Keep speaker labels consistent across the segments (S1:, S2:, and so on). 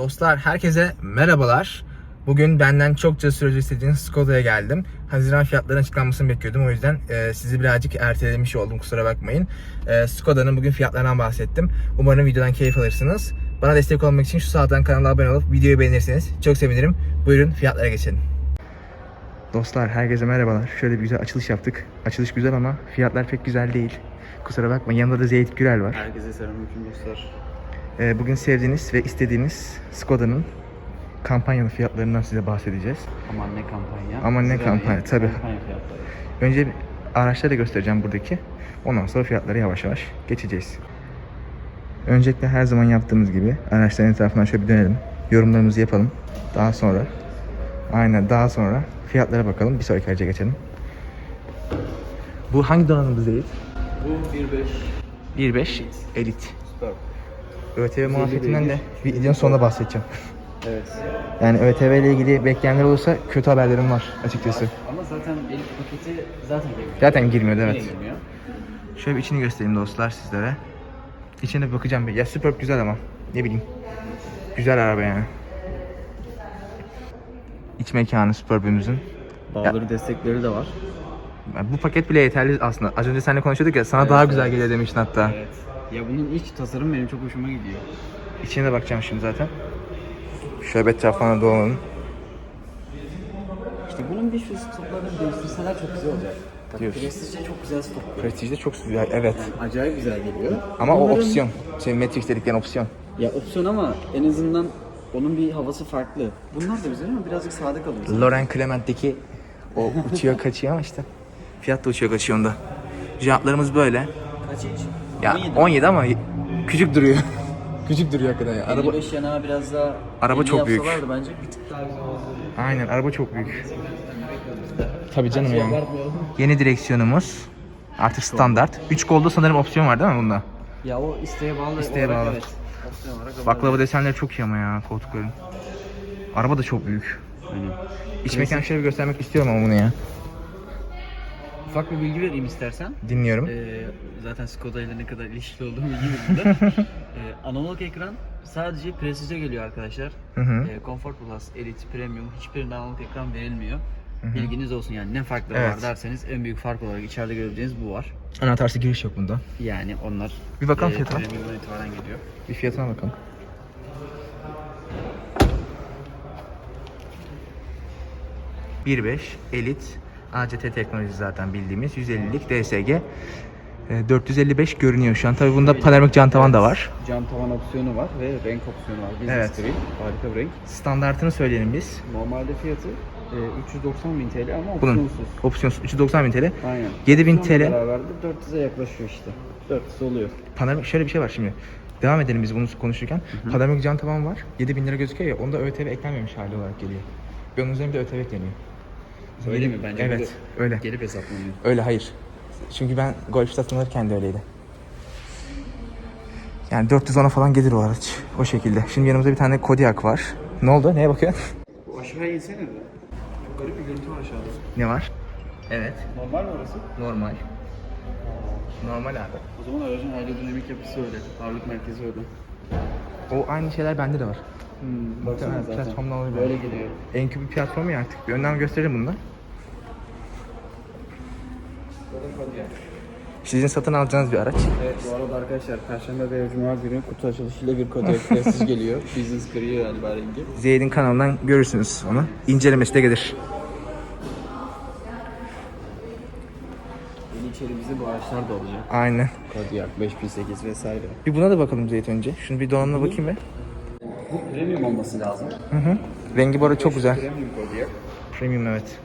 S1: Dostlar herkese merhabalar. Bugün benden çokça süreci istediğiniz Skoda'ya geldim. Haziran fiyatlarının açıklanmasını bekliyordum. O yüzden e, sizi birazcık ertelemiş oldum kusura bakmayın. E, Skoda'nın bugün fiyatlarından bahsettim. Umarım videodan keyif alırsınız. Bana destek olmak için şu saatten kanala abone olup videoyu beğenirseniz çok sevinirim. Buyurun fiyatlara geçelim. Dostlar herkese merhabalar. Şöyle bir güzel açılış yaptık. Açılış güzel ama fiyatlar pek güzel değil. Kusura bakmayın yanında da Zeyt Gürel var.
S2: Herkese selamünaleyküm dostlar.
S1: Ee, Bugün sevdiğiniz ve istediğiniz Skoda'nın kampanyalı fiyatlarından size bahsedeceğiz.
S2: Aman ne kampanya.
S1: Aman ne kampanya,
S2: değil,
S1: tabii.
S2: Kampanya fiyatları.
S1: Önce araçları göstereceğim buradaki. Ondan sonra fiyatları yavaş yavaş geçeceğiz. Öncelikle her zaman yaptığımız gibi araçların etrafından şöyle bir dönelim. Yorumlarımızı yapalım. Daha sonra aynen daha sonra fiyatlara bakalım. Bir sonraki araca geçelim. Bu hangi donanımımız değil?
S2: Bu 1.5
S1: 1.5 Elite.
S2: Süper.
S1: ÖTV muhabbetinden de videonun sonunda bahsedeceğim.
S2: Evet.
S1: Yani ÖTV ile ilgili bekleyenler olursa kötü haberlerim var açıkçası.
S2: Ama zaten elit paketi zaten girmiyor.
S1: Zaten girmiyordu evet.
S2: girmiyor.
S1: Şöyle bir içini göstereyim dostlar sizlere. İçine bir bakacağım. bir. Ya Superb güzel ama ne bileyim. Güzel araba yani. İç mekanı Superb'ümüzün.
S2: Bağları destekleri de var.
S1: Bu paket bile yeterli aslında. Az önce seninle konuşuyorduk ya sana
S2: Evet,
S1: daha
S2: evet.
S1: güzel geliyor demiştin hatta.
S2: Evet. Ya bunun iç tasarım benim çok hoşuma gidiyor.
S1: İçine de bakacağım şimdi zaten. Şöyle etrafına dolanalım.
S2: İşte bunun bir şu stoplarını değiştirseler çok güzel olacak. Bak,
S1: Diyorsun.
S2: Prestige'de çok güzel stop.
S1: Prestige'de çok güzel evet.
S2: Acayip güzel geliyor.
S1: Ama o
S2: Bunların-
S1: opsiyon. Senin Matrix dediklerin opsiyon.
S2: Ya opsiyon ama en azından onun bir havası farklı. Bunlar da güzel ama birazcık sade kalıyor.
S1: Loren Clement'teki o uçuyor kaçıyor ama işte. Fiyat da uçuyor kaçıyor onda. Jantlarımız böyle.
S2: Kaç inç?
S1: Ya
S2: 17.
S1: 17, ama küçük duruyor. küçük duruyor hakikaten ya. Araba
S2: 55 yanağı biraz daha
S1: Araba
S2: 50
S1: çok büyük.
S2: bence bir tık daha güzel olurdu.
S1: aynen araba çok büyük. Tabii canım yani. Yeni direksiyonumuz artık standart. 3 kolda sanırım opsiyon var değil mi bunda?
S2: Ya o isteğe bağlı
S1: İsteğe
S2: olarak
S1: bağlı.
S2: evet. Opsiyon olarak o
S1: Baklava desenleri çok iyi ama ya koltukların. Araba da çok büyük.
S2: Aynen.
S1: İç mekan şöyle bir göstermek istiyorum ama bunu ya.
S2: Ufak bir bilgi vereyim istersen.
S1: Dinliyorum.
S2: Ee, zaten Skoda ile ne kadar ilişkili olduğumu biliyorum burada. ee, analog ekran sadece Prestige'e geliyor arkadaşlar.
S1: Hı hı.
S2: Ee, Comfort Plus, Elite, Premium hiçbirinde analog ekran verilmiyor. Bilginiz olsun yani ne farkları
S1: Evet.
S2: var derseniz en büyük fark olarak içeride görebileceğiniz bu var.
S1: Anahtarsız giriş yok bunda.
S2: Yani onlar
S1: Bir bakalım
S2: e,
S1: fiyatına.
S2: Premium'dan itibaren geliyor.
S1: Bir fiyatına bakalım. ...1.5 Elite ACT teknoloji zaten bildiğimiz 150'lik DSG e, 455 görünüyor şu an. Tabii bunda panoramik cam tavan da var.
S2: Cam tavan opsiyonu var ve renk opsiyonu var. Business
S1: Evet.
S2: Green. Harika bir renk.
S1: Standartını söyleyelim biz.
S2: Normalde fiyatı e, 390 bin TL ama
S1: Bunun
S2: opsiyonsuz.
S1: opsiyonsuz 390 bin TL.
S2: Aynen.
S1: 7000
S2: Opsiyonla
S1: TL.
S2: beraber de 400'e yaklaşıyor işte. 400 oluyor.
S1: Panoramik şöyle bir şey var şimdi. Devam edelim biz bunu konuşurken. Panoramik cam tavan var. 7000 lira gözüküyor ya onda ÖTV eklenmemiş hali olarak geliyor. Ve onun üzerine bir de ÖTV ekleniyor.
S2: Öyle mi? Bence
S1: Evet
S2: bu
S1: öyle.
S2: gelip hesaplanıyor.
S1: Öyle hayır. Çünkü ben golf satın alırken de öyleydi. Yani 410'a falan gelir o araç. O şekilde. Şimdi yanımızda bir tane Kodiaq var. Ne oldu? Neye bakıyorsun?
S2: Bu aşağıya insene de. Garip bir görüntü var aşağıda.
S1: ne var? Evet.
S2: Normal mi orası?
S1: Normal. Normal abi.
S2: O zaman aracın aerodinamik yapısı öyle. Ağırlık merkezi öyle.
S1: O aynı şeyler bende de var.
S2: Hmm, baksana
S1: Muhtemelen
S2: zaten.
S1: platformdan olabilir.
S2: Böyle geliyor.
S1: Enkü bir platformu ya artık. Bir önden gösterelim bunu da. Sizin satın alacağınız bir araç.
S2: Evet bu arada arkadaşlar Perşembe ve Cuma günü kutu açılışıyla bir Kodiaq Prestige geliyor. Business Gri galiba rengi.
S1: Zeyd'in kanalından görürsünüz onu. İncelemesi de gelir.
S2: Yeni bu araçlar da olacak.
S1: Aynen.
S2: Kodiaq 5008 vesaire.
S1: Bir buna da bakalım Zeyd önce. Şunu bir donanımına bakayım be.
S2: Bu premium olması lazım.
S1: Hı hı. Rengi bu arada çok güzel.
S2: Premium Kodiaq.
S1: Premium evet.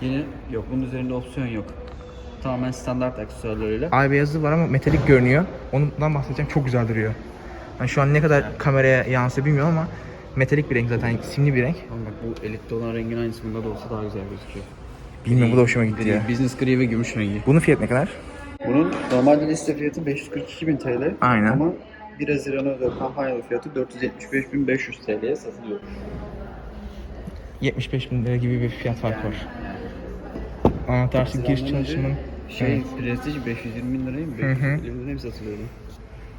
S2: Yine yok bunun üzerinde opsiyon yok. Tamamen standart aksesuarlarıyla.
S1: Ay beyazı var ama metalik görünüyor. Ondan bahsedeceğim çok güzel duruyor. Yani şu an ne kadar kameraya yansıyor bilmiyorum ama metalik bir renk zaten simli bir renk.
S2: Ama bak bu elitte olan rengin aynısı bunda da olsa daha güzel gözüküyor.
S1: Bilmiyorum bu da hoşuma gitti ya.
S2: Business gri ve gümüş rengi.
S1: Bunun fiyatı ne kadar?
S2: Bunun normalde liste fiyatı 542.000 TL.
S1: Aynen.
S2: Ama 1 Haziran'a özel kampanyalı fiyatı 475.500 TL'ye satılıyor.
S1: 75 bin lira gibi bir fiyat farkı var. Anahtarsız giriş
S2: Haziran'dan önce
S1: çalışımın
S2: Şey,
S1: Evet.
S2: Prestige 520 bin liraya mı?
S1: Hı hı.
S2: 550 bin liraya mı satılıyordu?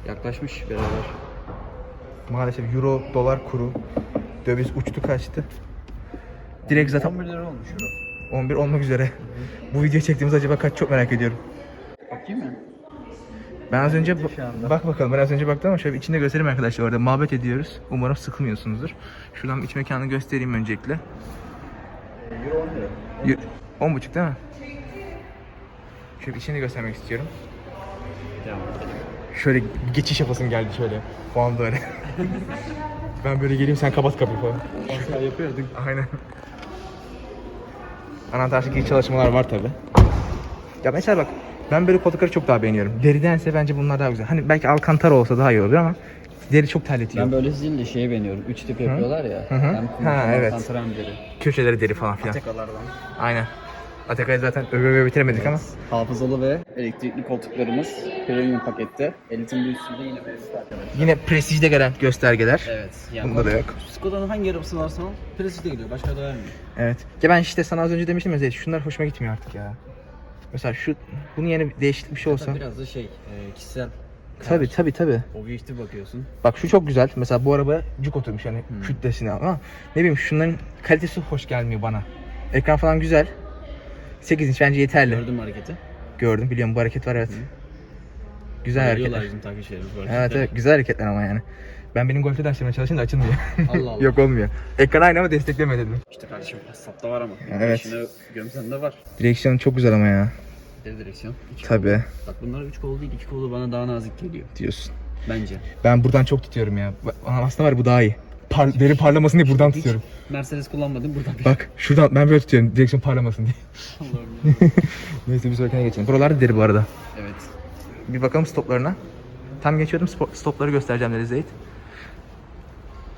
S2: Yaklaşmış beraber.
S1: Maalesef euro, dolar kuru. Döviz uçtu kaçtı. Direkt zaten
S2: 11 lira olmuş euro.
S1: 11 olmak üzere. Bu video çektiğimiz acaba kaç çok merak ediyorum.
S2: Bakayım mı?
S1: Ben az önce
S2: Şu
S1: bak bakalım ben az önce baktım ama şöyle içinde göstereyim arkadaşlar orada muhabbet ediyoruz. Umarım sıkılmıyorsunuzdur. Şuradan iç mekanı göstereyim öncelikle.
S2: Euro 10 lira.
S1: Y- On buçuk değil mi? Şöyle içini göstermek istiyorum. Şöyle geçiş yapasım geldi şöyle. Falan böyle. ben böyle geleyim sen kapat kapıyı falan.
S2: Asla yapıyorduk.
S1: Aynen. Anahtarsız çalışmalar var tabi. Ya mesela bak ben böyle koltukları çok daha beğeniyorum. Deridense bence bunlar daha güzel. Hani belki alkantara olsa daha iyi olur ama deri çok terletiyor.
S2: Ben böyle değil de şeye beğeniyorum. 3 tip yapıyorlar ya.
S1: Hı hı.
S2: Hem kum,
S1: Ha,
S2: hem
S1: evet.
S2: santra hem deri.
S1: Köşeleri deri falan filan.
S2: Tekalardan.
S1: Aynen. Atakay'ı zaten öve öve bitiremedik ama.
S2: Hafızalı ve elektrikli koltuklarımız premium pakette. Elitin bir üstünde yine mevcut arkadaşlar.
S1: Yine prestijde gelen göstergeler.
S2: Evet. Yani
S1: Bunda da yok.
S2: Skoda'nın hangi arabası varsa al, Prestige'de geliyor. Başka da vermiyor.
S1: Evet. Ya ben işte sana az önce demiştim ya Zeyd, şunlar hoşuma gitmiyor artık ya. Mesela şu bunun yerine bir değişik bir şey olsa.
S2: Biraz da şey, e, kişisel.
S1: Tabi tabi tabi.
S2: Objektif bakıyorsun.
S1: Bak şu çok güzel. Mesela bu araba cuk oturmuş yani
S2: Hmm.
S1: kütlesine ama ne bileyim şunların kalitesi hoş gelmiyor bana. Ekran falan güzel. 8 inç bence yeterli.
S2: Gördün mü hareketi?
S1: Gördüm biliyorum bu hareket var evet. Güzel hareketler.
S2: bizim takipçilerimiz
S1: Evet evet güzel hareketler ama yani. Ben benim golfte derslerime çalışayım da açılmıyor.
S2: Allah Allah.
S1: Yok olmuyor. Ekran aynı ama destekleme dedim.
S2: İşte kardeşim Passat'ta var ama.
S1: Evet.
S2: İçine gömsen de var.
S1: Direksiyon çok güzel ama ya.
S2: Deri direksiyon. İki
S1: Tabi
S2: kolu. Bak bunlar 3 kolu değil 2 kolu bana daha nazik geliyor.
S1: diyorsun.
S2: Bence.
S1: Ben buradan çok tutuyorum ya. Aslında var bu daha iyi. Par deri parlamasın diye buradan
S2: Hiç
S1: tutuyorum.
S2: Mercedes kullanmadım buradan
S1: Bak şuradan ben böyle tutuyorum direksiyon parlamasın diye.
S2: Allah'ım.
S1: Neyse bir sonrakine geçelim. Buralar da deri bu arada.
S2: Evet.
S1: Bir bakalım stoplarına. Tam geçiyordum stopları göstereceğim dedi Zeyt.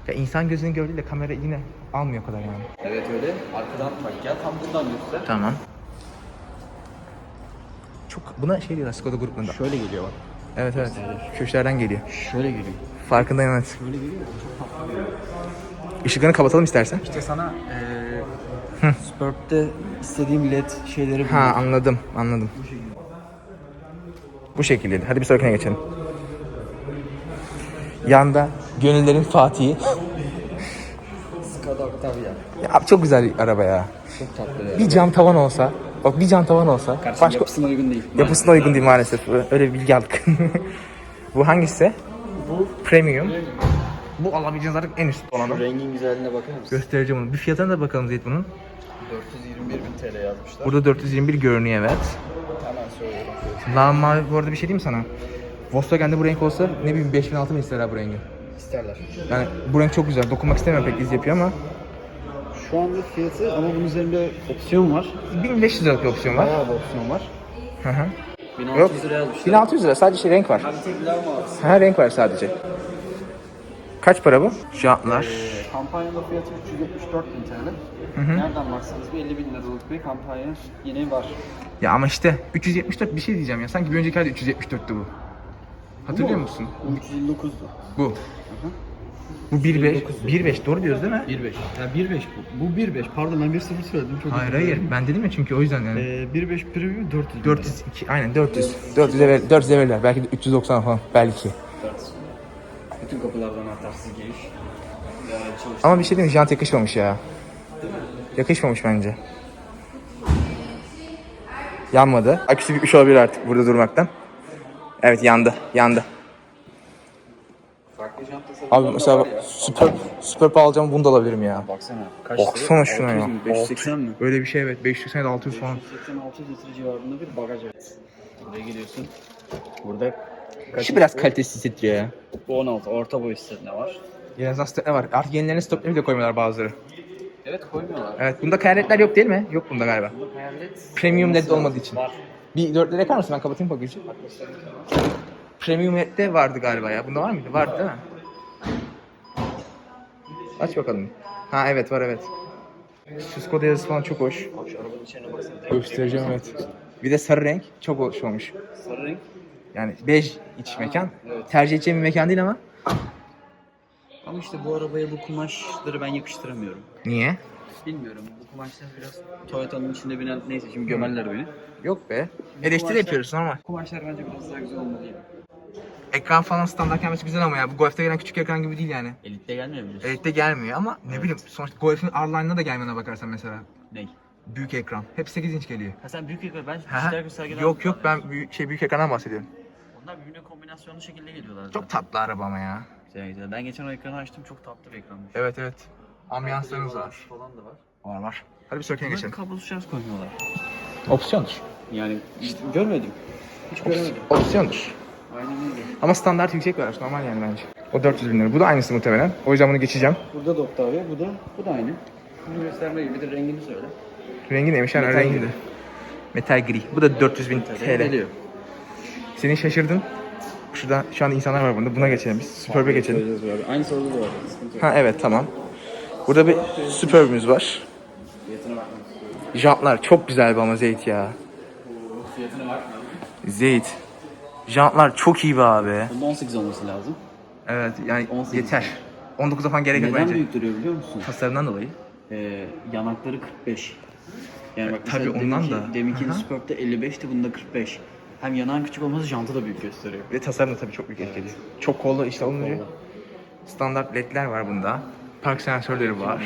S1: Ya insan gözünün gördüğüyle kamera yine almıyor o kadar yani.
S2: Evet öyle. Arkadan bak ya tam buradan göster.
S1: Tamam. Çok buna şey diyorlar Skoda grubunda.
S2: Şöyle geliyor bak.
S1: Evet evet. Köşelerden geliyor.
S2: Şöyle geliyor.
S1: Farkındayım evet.
S2: Şöyle geliyor. Çok tatlı geliyor.
S1: Işıklarını kapatalım istersen.
S2: İşte sana eee Superb'de istediğim led şeyleri
S1: Ha anladım anladım. Bu şekilde. Hadi bir sonrakine geçelim. Yanda gönüllerin Fatih'i.
S2: Skoda Octavia.
S1: Ya abi çok güzel araba ya.
S2: Çok tatlı.
S1: Bir cam tavan olsa, bak bir cam tavan olsa,
S2: Kardeşim
S1: başka
S2: yapısına uygun değil.
S1: yapısına uygun değil maalesef. Öyle bir bilgi aldık. Bu hangisi?
S2: Bu
S1: Premium. Bu alabileceğiniz artık en üst olanı.
S2: rengin güzelliğine bakar mısın?
S1: Göstereceğim onu. Bir fiyatına da bakalım Zeyt bunun.
S2: 421 bin TL yazmışlar.
S1: Burada 421 görünüyor evet. Lan mavi bu arada bir şey diyeyim mi sana? Volkswagen'de bu renk olsa ne bileyim 5000 6000 isterler bu rengi.
S2: İsterler.
S1: Yani bu renk çok güzel. Dokunmak istemiyorum pek iz yapıyor ama
S2: Şu anda fiyatı ama bunun üzerinde opsiyon var.
S1: 1500 liralık bir opsiyon var.
S2: Bayağı bir opsiyon var.
S1: Hı hı.
S2: 1600
S1: Yok.
S2: lira yazmışlar.
S1: 1600 lira sadece şey renk var.
S2: Hem tek.
S1: Ha renk var sadece. Kaç para bu? Jantlar.
S2: Ee, kampanyanın fiyatı 374 bin TL. Nereden baksanız bir 50 bin liralık bir kampanya yine var.
S1: Ya ama işte 374 bir şey diyeceğim ya. Sanki bir önceki ayda 374'tü bu. Hatırlıyor musun?
S2: Bu 329'du.
S1: Bu. Bu 1.5. 1.5 doğru diyoruz değil mi?
S2: 1.5. Ya 1.5 bu. Bu 1.5. Pardon ben 1.0 söyledim. Çok
S1: Hayır
S2: özür dilerim.
S1: hayır. Ben dedim ya çünkü o yüzden yani.
S2: Ee, 1.5 premium 400 bin
S1: 402 aynen 400. 400'e ver, 400'e verirler. Belki de 390 falan belki.
S2: Lira. 400. Bütün kapılardan anahtarsız giriş.
S1: Ama bir şey diyeyim mi? Jant yakışmamış ya. Yakışmamış bence. Yanmadı. Aküsü bitmiş olabilir artık burada durmaktan. Evet yandı. Yandı.
S2: Farklı
S1: Abi mesela süper süper alacağım bunu da alabilirim ya.
S2: Baksana. Kaç
S1: Baksana
S2: lira?
S1: şuna
S2: 600
S1: ya.
S2: mi? 580 mi?
S1: Böyle bir şey evet. 580 ya da 600 falan.
S2: 580-600 litre civarında bir bagaj evet. Buraya geliyorsun. Burada
S1: Şu biraz kalitesiz hissettiriyor ya.
S2: Bu 16 orta boy istediğinde var.
S1: En azından stepne var. Artık yenilerine stepne bile koymuyorlar bazıları.
S2: Evet koymuyorlar.
S1: Evet bunda hayaletler yok değil mi? Yok bunda galiba.
S2: Burada hayalet
S1: Premium LED olmadığı için.
S2: Var.
S1: Bir dörtlere yakar mısın? Ben kapatayım bagajı. Premium LED'de vardı galiba ya. Bunda var mıydı? Vardı değil mi? Aç bakalım. Ha evet var evet. Şu Skoda yazısı falan çok hoş.
S2: Bak şu arabanın içine baksana.
S1: Göstereceğim evet. Bir de sarı renk çok hoş olmuş.
S2: Sarı renk.
S1: Yani bej iç mekan.
S2: evet.
S1: Tercih edeceğim bir mekan değil ama.
S2: Ama işte bu arabaya bu kumaşları ben yakıştıramıyorum.
S1: Niye?
S2: Bilmiyorum. Bu kumaşlar biraz Toyota'nın içinde binen neyse şimdi gömerler beni.
S1: Yok be. Eleştiri yapıyorsun ama.
S2: Kumaşlar bence biraz daha güzel olmalıydı.
S1: Ekran falan standart gelmesi güzel ama ya. Bu Golf'te gelen küçük ekran gibi değil yani.
S2: Elit'te gelmiyor biliyorsun.
S1: Elite gelmiyor ama ne bileyim sonuçta Golf'in R-Line'ına da gelmene bakarsan mesela.
S2: Ney?
S1: Büyük ekran. Hep 8 inç geliyor.
S2: Ha sen büyük ekran, ben
S1: Ha,
S2: dijital göstergeden...
S1: Yok yok ben büyük, şey büyük ekrandan bahsediyorum.
S2: Onlar birbirine kombinasyonlu şekilde geliyorlar.
S1: Çok tatlı araba ama ya.
S2: Güzel güzel. Ben geçen o ekranı açtım, çok tatlı bir ekranmış.
S1: Evet evet. Ambiyanslarımız var.
S2: Falan da var.
S1: Var var. Hadi bir sonrakine
S2: Bunlar
S1: geçelim.
S2: kablosuz şarj koymuyorlar.
S1: Opsiyondur.
S2: Yani görmedim. Hiç göremedim.
S1: Opsiyondur.
S2: Aynen öyle.
S1: Ama standart yüksek bir araç normal yani bence. O 400 bin lira. Bu da aynısı muhtemelen. O yüzden bunu geçeceğim.
S2: Burada da Octavia, bu da, bu da aynı. Bunu gösterme gibi bir de rengini söyle.
S1: Rengi neymiş? Yani
S2: Metal
S1: rengi de.
S2: gri.
S1: Metal gri. Bu da 400 bin TL.
S2: Geliyor.
S1: Seni şaşırdın. Şurada şu an insanlar var burada. Buna geçelim biz. Superb'e geçelim.
S2: Söyleyeceğiz abi. Aynı soruda da var. Sıkıntı yok.
S1: Ha evet tamam. Burada bir Superb'ümüz var.
S2: Fiyatına bakmak istiyorum.
S1: Jantlar çok güzel bu ama Zeyt ya.
S2: Fiyatına bakmayalım.
S1: Zeyt. Jantlar çok iyi be abi.
S2: Bunda 18 olması lazım.
S1: Evet yani
S2: 18.
S1: yeter. 19'a falan gerek yok
S2: Neden
S1: bence.
S2: büyük duruyor biliyor musun?
S1: Tasarımdan dolayı.
S2: Ee, yanakları 45. Yani bak
S1: tabii
S2: mesela
S1: ondan
S2: deminki-
S1: da.
S2: Deminkinin
S1: Hı hı.
S2: Superb'de 55'ti bunda 45. Hem yanağın küçük olması jantı da büyük gösteriyor.
S1: Ve tasarım da tabii çok büyük etkili. Çok kollu işte olunca. Standart ledler var bunda. Park sensörleri var.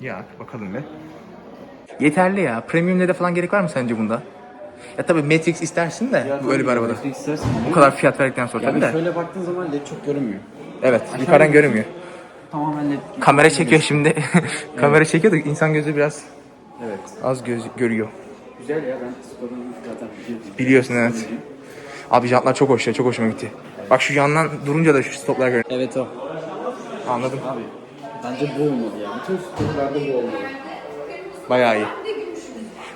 S1: Ya bakalım be. Yeterli ya. Premium LED'e falan gerek var mı sence bunda? Ya tabii Matrix istersin de böyle bir arabada.
S2: istersen.
S1: Bu kadar fiyat verdikten sonra tabii
S2: Yani
S1: de.
S2: şöyle baktığın zaman led çok görünmüyor.
S1: Evet, yukarıdan görünmüyor.
S2: Tamamen led.
S1: Kamera çekiyor şimdi. Kamera çekiyor da insan gözü biraz
S2: Evet.
S1: az göz görüyor.
S2: Güzel ya ben zaten biliyorum.
S1: Biliyorsun evet. Abi jantlar çok hoş ya, çok hoşuma gitti. Bak şu yandan durunca da şu stoplar görünüyor.
S2: Evet o.
S1: Anladım.
S2: Abi bence bu olmalı ya. Bütün Skoda'larda bu olmalı.
S1: Bayağı iyi.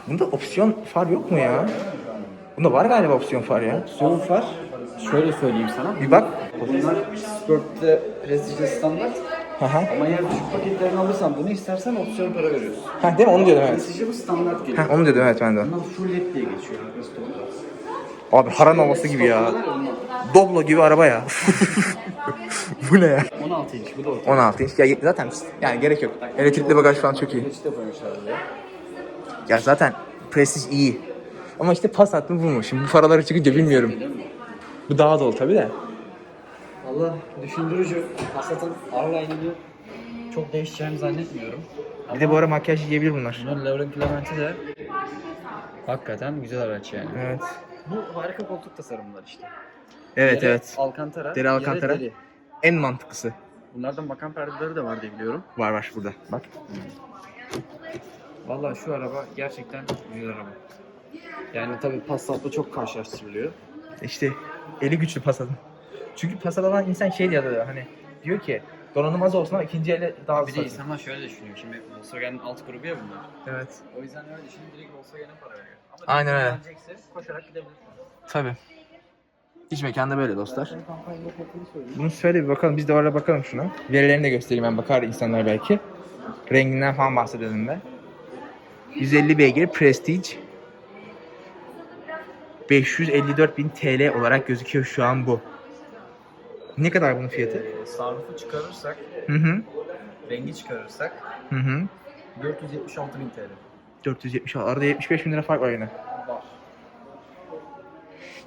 S1: Bunda opsiyon far yok mu ya? Bunda var galiba opsiyon far ya.
S2: Opsiyon var. Şöyle söyleyeyim sana.
S1: Bir bak.
S2: Bunlar Superb'de Prestige'de standart.
S1: Aha.
S2: Ama eğer düşük paketlerini alırsan bunu istersen opsiyon para veriyorsun.
S1: Ha değil mi? Onu diyordum evet.
S2: Prestige'de bu standart geliyor.
S1: Ha onu diyordum evet ben de.
S2: Bunlar full led diye geçiyor arka stoplar.
S1: Abi haran havası gibi ya. Doblo gibi araba ya. Bu ne ya?
S2: 16 inç bu da orta.
S1: 16 inç. Ya zaten yani gerek yok. Elektrikli bagaj falan çok iyi.
S2: Geçte koymuşlar buraya.
S1: Ya zaten Prestige iyi. Ama işte Passat mı bu mu? Şimdi bu paraları çıkınca bilmiyorum. Bu daha dolu tabii de.
S2: Valla düşündürücü. Passat'ın R-Line'ını çok değişeceğini zannetmiyorum.
S1: Bir de bu ara makyaj yiyebilir bunlar.
S2: Bunun Lauren Clement'i de hakikaten güzel araç yani.
S1: Evet.
S2: Bu harika koltuk tasarımlar işte.
S1: Evet
S2: Yere
S1: evet.
S2: Alcantara.
S1: Deri Alcantara.
S2: deri.
S1: En mantıklısı.
S2: Bunlardan makam perdeleri de var diye biliyorum.
S1: Var var burada. Bak.
S2: Valla şu araba gerçekten güzel araba. Yani tabii Passat'la çok karşılaştırılıyor.
S1: İşte eli güçlü Passat'ın. Çünkü alan insan şey diyor da hani diyor ki donanım az olsun ama ikinci ele daha az
S2: Bir de insanlar şöyle düşünüyor. Şimdi Volkswagen'in alt grubu ya bunlar.
S1: Evet.
S2: O yüzden öyle düşünüp direkt Volkswagen'e para veriyor. Ama
S1: Aynen öyle.
S2: gelecekse koşarak gidebilirsin.
S1: Tabii. İç mekanda böyle dostlar. Bunu söyle bir bakalım. Biz de orada bakalım şuna. Verilerini de göstereyim ben bakar insanlar belki. Renginden falan bahsedelim de. 150 beygir Prestige. 554 bin TL olarak gözüküyor şu an bu. Ne kadar bunun fiyatı?
S2: Ee, Sunroof'u çıkarırsak,
S1: Hı hı.
S2: rengi çıkarırsak
S1: Hı hı.
S2: 476 bin TL.
S1: 470 arada 75 bin lira fark var yine.
S2: Var.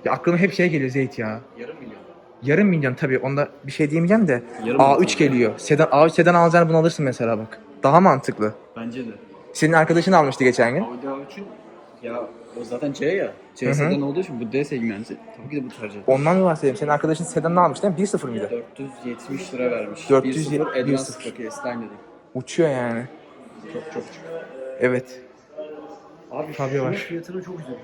S1: Ya aklıma hep şey geliyor Zeyt ya.
S2: Yarım milyon.
S1: Yarım milyon tabii onda bir şey diyemeyeceğim de
S2: Yarım
S1: A3
S2: milyon.
S1: geliyor. Sedan A3 sedan alacağını bunu alırsın mesela bak. Daha mantıklı.
S2: Bence de.
S1: Senin arkadaşın almıştı geçen gün.
S2: Audi A3'ün ya o zaten C ya.
S1: Hı
S2: C
S1: hı.
S2: sedan olduğu için bu D segmenti. Tabii ki de bu tercih.
S1: Ondan mı bahsedeyim? Senin arkadaşın sedanını almış değil mi? 1.0 mıydı?
S2: 470 lira vermiş.
S1: 470
S2: 1.0 Advanced
S1: 1.0.
S2: Spaki S-Line dedik.
S1: Uçuyor yani.
S2: Çok çok çok.
S1: Evet.
S2: Abi
S1: Fabio
S2: şunun
S1: var.
S2: fiyatını çok üzüldüm.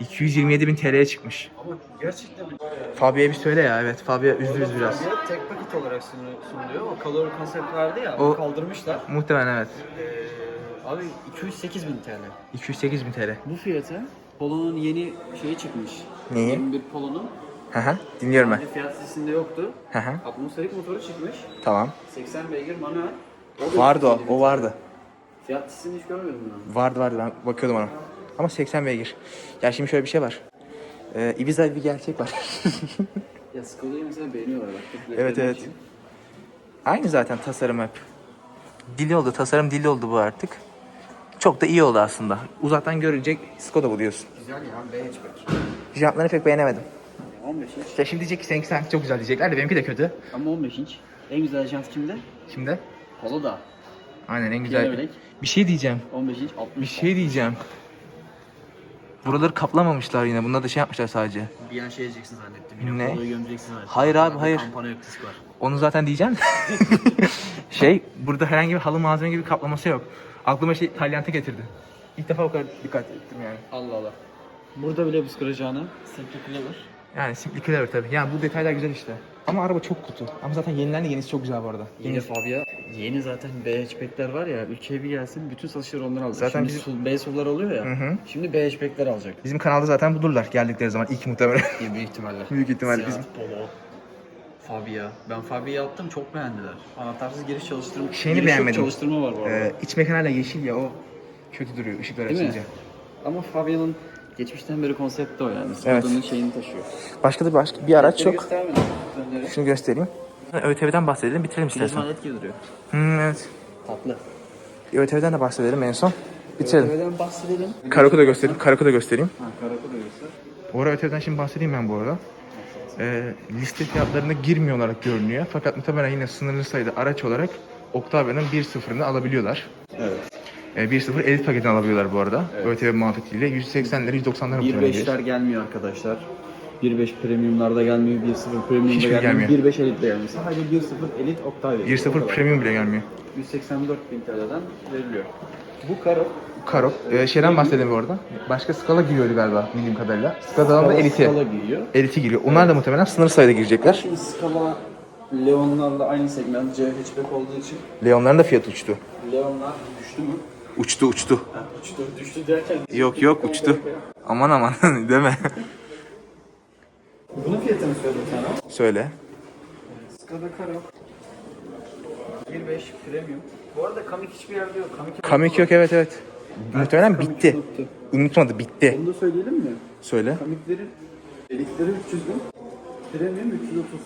S1: 227 bin TL'ye çıkmış.
S2: Ama gerçekten
S1: Fabio'ya bir söyle ya. Evet Fabio üzdürüz biraz.
S2: Fabio tek paket olarak sunu- sunuluyor. O Color konsept vardı ya.
S1: O-
S2: onu kaldırmışlar.
S1: Muhtemelen evet.
S2: Ee, abi 208 bin TL.
S1: 208 bin TL.
S2: Bu fiyata Polo'nun yeni şeyi çıkmış.
S1: Neyi?
S2: 21 Polo'nun.
S1: Hı hı. Dinliyorum ben.
S2: Fiyat listesinde yoktu.
S1: Hı hı.
S2: Atmosferik motoru çıkmış.
S1: Tamam.
S2: 80 beygir manuel. O da
S1: Vardı o.
S2: 207 bin
S1: O vardı.
S2: Fiyat listesini hiç görmedim ben.
S1: Vardı vardı ben bakıyordum ona. Ama 80 beygir. Ya şimdi şöyle bir şey var. Ee, Ibiza bir gerçek var.
S2: Ya Skoda'yı mesela beğeniyorlar bak.
S1: Evet, evet. Aynı zaten tasarım hep. Dili oldu. Tasarım dili oldu bu artık. Çok da iyi oldu aslında. Uzaktan görünce Skoda bu diyorsun.
S2: Güzel ya B hatchback.
S1: Jantlarını pek beğenemedim.
S2: Ama 15 inç.
S1: İşte şimdi diyecek ki seninki sanki çok güzel diyecekler de benimki de kötü.
S2: Ama 15 inç. En güzel jant kimde?
S1: Şimdi
S2: Polo da.
S1: aynen en güzel. Bir şey diyeceğim.
S2: 15 inç 60.
S1: Bir şey diyeceğim. Buraları kaplamamışlar yine. Bunlar da şey yapmışlar sadece.
S2: Bir an şey diyeceksin zannettim. Yine
S1: Ne?
S2: gömeceksin zannettim.
S1: Hayır abi, hayır.
S2: Kampana yok disk var.
S1: Onu zaten diyeceğim. şey, burada herhangi bir halı malzeme gibi kaplaması yok. Aklıma şey talyantı getirdi. İlk defa o kadar dikkat ettim yani.
S2: Allah Allah. Burada bile buz kıracağını Simply Clever.
S1: Yani Simply Clever tabii. Yani bu detaylar güzel işte. Ama araba çok kutu. Ama zaten yenilendi yenisi çok güzel bu arada.
S2: Yeni Fabia. Yeni zaten B hatchback'ler var ya. Ülkeye bir gelsin bütün satışları ondan alacak.
S1: Zaten
S2: Şimdi
S1: bizim-
S2: B SUV'lar oluyor ya.
S1: Hı hı.
S2: Şimdi B hatchback'ler alacak.
S1: Bizim kanalda zaten bulurlar geldikleri zaman ilk muhtemelen.
S2: Büyük ihtimalle.
S1: Büyük ihtimalle
S2: Seat,
S1: bizim.
S2: Polo. Fabia. Ben Fabia'yı yaptım çok beğendiler. Anahtarsız giriş çalıştırma.
S1: Şeyini
S2: giriş yok,
S1: beğenmedim.
S2: çalıştırma var bu arada.
S1: Ee, iç mekan hala yeşil ya o kötü duruyor ışıklar
S2: Değil mi?
S1: açınca.
S2: Ama Fabia'nın geçmişten beri konsepti o yani.
S1: Evet.
S2: Skoda'nın şeyini taşıyor.
S1: Başka da başka bir araç yok.
S2: Göstermedim. Önleri.
S1: Şunu göstereyim. ÖTV'den bahsedelim bitirelim istersen.
S2: Prizma led gibi duruyor.
S1: Hmm, evet.
S2: Tatlı.
S1: ÖTV'den de bahsedelim en son. Bitirelim.
S2: ÖTV'den bahsedelim.
S1: Karakoda da göstereyim. Karakoda göstereyim.
S2: Ha karakol göster.
S1: Bu ara ÖTV'den şimdi bahsedeyim ben bu arada. Ee, liste fiyatlarına girmiyor olarak görünüyor. Fakat muhtemelen yine sınırlı sayıda araç olarak Octavia'nın 1.0'ını alabiliyorlar.
S2: Evet.
S1: Ee, 1.0 elit paketini alabiliyorlar bu arada.
S2: Evet.
S1: ÖTV muhabbetiyle 180'lere 190'lara muhtemelen gelir.
S2: 1.5'ler gelmiyor arkadaşlar. 1.5 premiumlarda gelmiyor, 1.0 premiumda
S1: Hiçbiri
S2: gelmiyor,
S1: gelmiyor.
S2: 1.5 elitte gelmiyor. Sadece 1.0 elit Octavia.
S1: 1.0 premium bile gelmiyor.
S2: 184 bin TL'den veriliyor. Bu karo.
S1: Karo. Ee, şeyden bahsedelim bu arada. Başka Scala giriyordu galiba bildiğim kadarıyla. Scala'dan da Elite.
S2: Scala giriyor.
S1: Elite giriyor. Onlar da muhtemelen sınırlı sayıda girecekler.
S2: Şimdi Scala Leon'larla aynı segment C hatchback olduğu için
S1: Leon'ların da fiyatı uçtu.
S2: Leon'lar düştü mü?
S1: Uçtu uçtu.
S2: Ha, uçtu. Düştü derken
S1: Yok yok uçtu. Aman aman deme.
S2: Bunun fiyatını söyle sana.
S1: Söyle.
S2: Skoda Karo 1.5 Premium. Bu arada Kamik hiçbir yerde yok. Kamik
S1: Kamik yok evet evet. Muhtemelen bitti.
S2: unuttu.
S1: Unutmadı bitti.
S2: Onu da söyleyelim mi?
S1: Söyle.
S2: Kamiklerin elitleri 300 bin. Premium 330.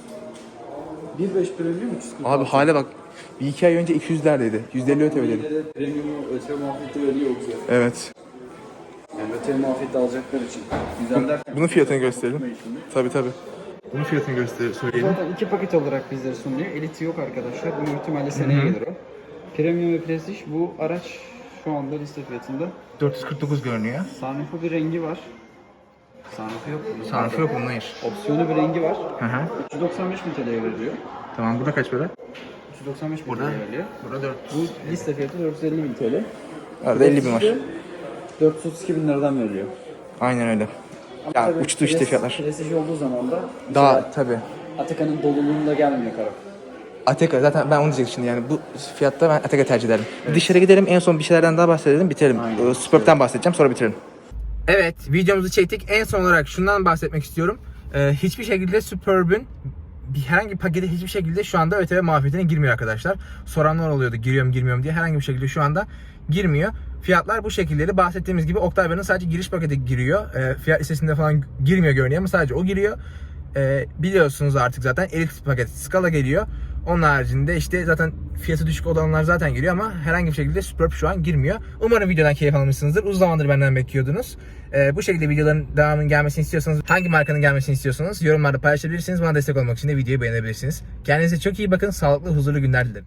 S2: 1.5 Premium 340.
S1: Abi hale bak. Bir iki ay önce 200'lerdeydi. 150 ÖTV dedi.
S2: Yine de Premium'u ötme muhabbeti veriyor o güzel.
S1: Evet.
S2: Yani ötme muhabbeti alacaklar için. Güzel derken.
S1: Bunun fiyatını gösterelim.
S2: Ötme için de.
S1: Tabi tabi. Bunun fiyatını göster söyleyelim.
S2: Zaten iki paket olarak bizlere sunuyor. Eliti yok arkadaşlar. Bu muhtemelen seneye gelir o. Premium ve Prestige bu araç şu anda liste fiyatında.
S1: 449 görünüyor.
S2: Sunroof'u bir rengi var. Sunroof'u yok. bunun.
S1: Sanatı yok bunun hayır.
S2: Opsiyonu bir rengi var.
S1: Hı hı.
S2: 395 bin TL'ye veriliyor.
S1: Tamam burada kaç para?
S2: 395 bin
S1: Burada?
S2: TL'ye veriliyor.
S1: Burada 4.
S2: Bu liste fiyatı 450 bin TL.
S1: Arada 50 bin var.
S2: 432 bin liradan veriliyor.
S1: Aynen öyle.
S2: Ama
S1: Ya
S2: tabii
S1: uçtu işte
S2: pres-
S1: fiyatlar.
S2: Prestij olduğu zaman da
S1: Daha
S2: mesela
S1: tabi.
S2: Atakan'ın doluluğunda gelmiyor kara.
S1: Ateka zaten ben onu diyecektim şimdi yani bu fiyatta ben Ateka tercih ederim. Dışarı gidelim en son bir şeylerden daha bahsedelim bitirelim.
S2: Aynen.
S1: Superb'den bahsedeceğim sonra bitirelim. Evet videomuzu çektik. En son olarak şundan bahsetmek istiyorum. Ee, hiçbir şekilde Superb'ün bir herhangi bir pakete hiçbir şekilde şu anda ÖTV muafiyetine girmiyor arkadaşlar. Soranlar oluyordu giriyorum girmiyorum diye herhangi bir şekilde şu anda girmiyor. Fiyatlar bu şekilleri bahsettiğimiz gibi Octavia'nın sadece giriş paketi giriyor. Ee, fiyat listesinde falan girmiyor görünüyor ama sadece o giriyor. Ee, biliyorsunuz artık zaten elit paket Scala geliyor. Onun haricinde işte zaten fiyatı düşük olanlar zaten giriyor ama herhangi bir şekilde Superb şu an girmiyor. Umarım videodan keyif almışsınızdır. Uzun zamandır benden bekliyordunuz. Ee, bu şekilde videoların devamının gelmesini istiyorsanız, hangi markanın gelmesini istiyorsanız yorumlarda paylaşabilirsiniz. Bana destek olmak için de videoyu beğenebilirsiniz. Kendinize çok iyi bakın. Sağlıklı, huzurlu günler dilerim.